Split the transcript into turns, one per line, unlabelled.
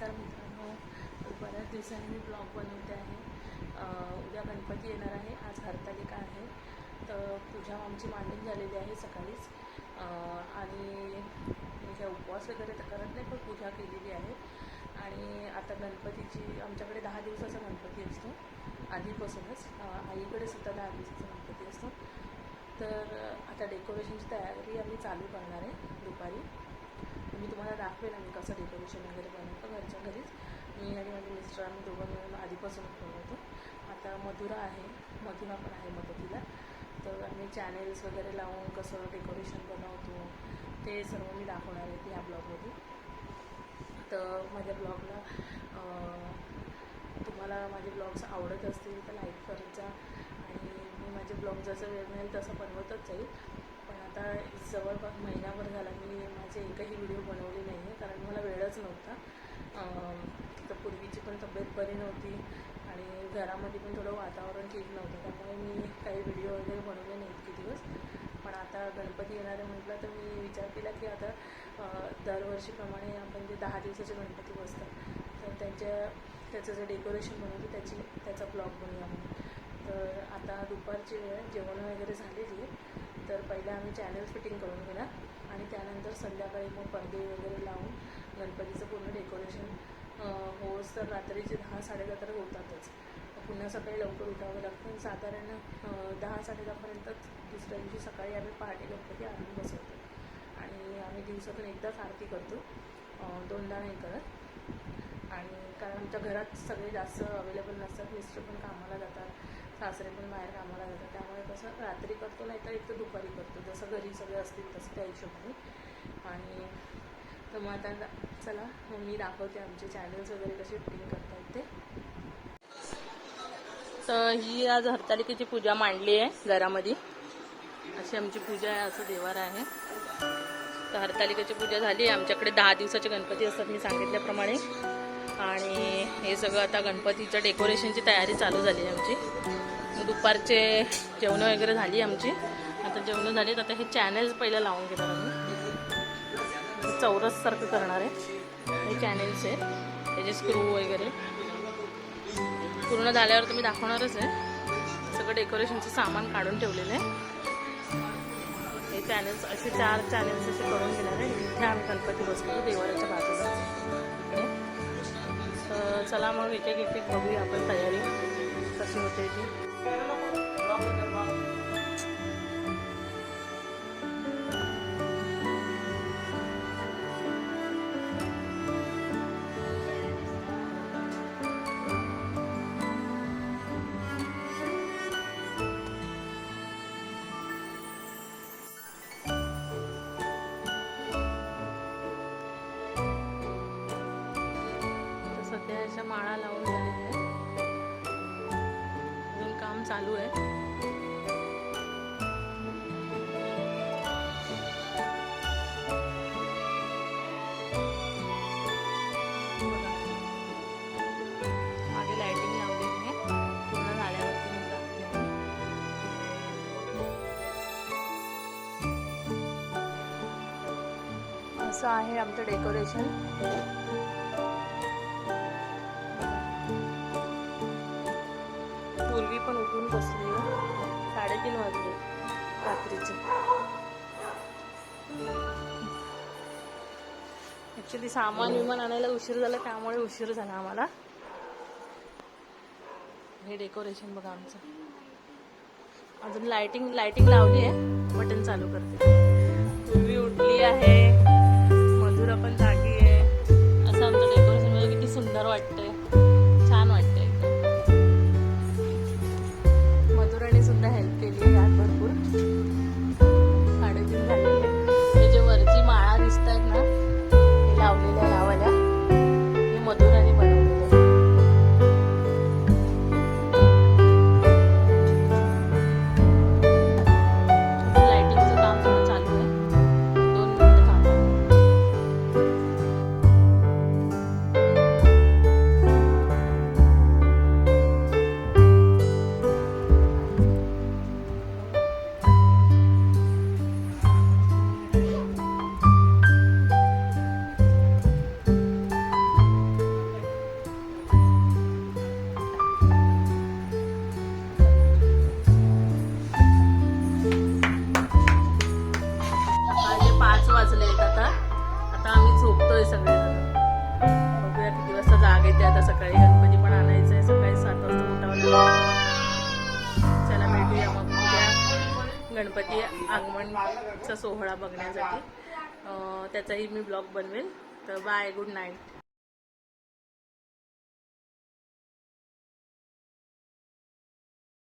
नमस्कार मित्रांनो. बऱ्याच दिवसांनी मी ब्लॉग बनवते आहे. उद्या गणपती येणार आहे. आज हरतालिका आहे. तर पूजा आमची मांडून झालेली आहे सकाळीच. आणि मी काय उपवास वगैरे तर करत नाही पण पूजा केलेली आहे. आणि आता गणपतीची आमच्याकडे दहा दिवसाचा गणपती असतो. आधीपासूनच. आईकडे सुद्धा दहा दिवसाचा गणपती असतो. तर आता डेकोरेशनची तयारी आम्ही चालू करणार आहे दुपारी. मी तुम्हाला दाखवेल आम्ही कसं डेकोरेशन वगैरे बनवतो घरच्या घरीच मी आणि माझे मिस्टर आम्ही दोघं मिळून आधीपासून बनवतो. आता मधुरा आहे. मधुरा पण आहे मदतीला. तर आम्ही चॅनेल्स वगैरे लावून कसं डेकोरेशन बनवतो ते सर्व मी दाखवणार आहे ह्या ब्लॉगमध्ये तर माझ्या ब्लॉगला तुम्हाला माझे ब्लॉग्स आवडत असतील तर लाईक करत जा आणि मी माझे ब्लॉग जसं वेळ मिळेल तसं बनवतच जाईल. आता जवळपास महिनाभर झाला मी माझे एकही व्हिडिओ बनवले नाही आहे कारण मला वेळच नव्हता. तर पूर्वीची पण तब्येत बरी नव्हती आणि घरामध्ये पण थोडं वातावरण ठीक नव्हतं त्यामुळे मी काही व्हिडिओ वगैरे बनवले नाही इतके दिवस. पण आता गणपती येणारे म्हटलं तर मी विचार केला की आता दरवर्षीप्रमाणे आपण जे दहा दिवसाचे गणपती बसतात तर त्यांच्या त्याचं जे डेकोरेशन बनवते त्याची त्याचा ब्लॉग बनवूया म्हणून. तर आता दुपारची वेळ जेवण वगैरे झालेली आहे पहिले आम्ही चॅनल फिटिंग करून घेणार आणि त्यानंतर संध्याकाळी मग पडदे वगैरे लावून गणपतीचं पूर्ण डेकोरेशन होस तर रात्रीचे दहा साडेदहा तर होतातच. पुन्हा सकाळी लवकर उठावं लागतं. साधारण दहा साडेदहापर्यंत दुसऱ्या दिवशी सकाळी आम्ही पहाटे गणपती आणून बसवतो. आणि आम्ही दिवसातून एकदाच आरती करतो. दोनदा नाही करत. आणि कारण आमच्या घरात सगळे जास्त अवेलेबल नसतात मिस्टर पण कामाला जातात सासरे पण बाहेर कामाला जातात. त्यामुळे कसं रात्री करतो नाही तर एक तर दुपारी करतो. जसं घरी सगळे असतील तसं त्या हिशोबाने. आणि तर मग आता चला मग मी दाखवते आमचे चॅनल्स वगैरे कसे फिटिंग करतात ते. तर ही आज हरतालिकेची पूजा मांडली आहे घरामध्ये. अशी आमची पूजा आहे असं देवार आहे. तर हरतालिकेची पूजा झाली आहे. आमच्याकडे दहा दिवसाचे गणपती असतात मी सांगितल्याप्रमाणे. आणि हे सगळं आता गणपतीच्या डेकोरेशनची तयारी चालू झाली आहे आमची. मग दुपारचे जेवणं वगैरे झाली आमची. आता जेवणं झालीत आता हे चॅनल्स पहिलं लावून घेणार आम्ही चौरससारखं करणार आहे. हे चॅनेल्स आहेत. त्याचे स्क्रू वगैरे. पूर्ण झाल्यावर तुम्ही दाखवणारच आहे. सगळं डेकोरेशनचं सामान काढून ठेवलेलं आहे. हे चॅनल्स असे चार चॅनल्स असे करून घेणार आहे. इथे आम्ही गणपती बसतो देवाऱ्याच्या बाजूला. चला मग एक एक बघूया आपण तयारी कशी होते ती. माळा लावून झालेली आहे. अजून काम चालू आहे. आहे पूर्ण असं आहे आमचं डेकोरेशन पूर्वी पण उठून बसली साडेतीन वाजले. रात्रीचे. ॲक्च्युली सामान विमान आणायला उशीर झाला त्यामुळे उशीर झाला आम्हाला. हे डेकोरेशन बघा आमचं. अजून लाइटिंग लाइटिंग लावली आहे. बटन चालू करते. उठली आहे. येते आता सकाळी गणपती पण आणायचं आहे. सकाळी सात वाजता उठावं चला भेटूया मग उद्या गणपती आगमनचा सोहळा बघण्यासाठी. त्याचाही मी ब्लॉग बनवेल. तर बाय गुड नाईट.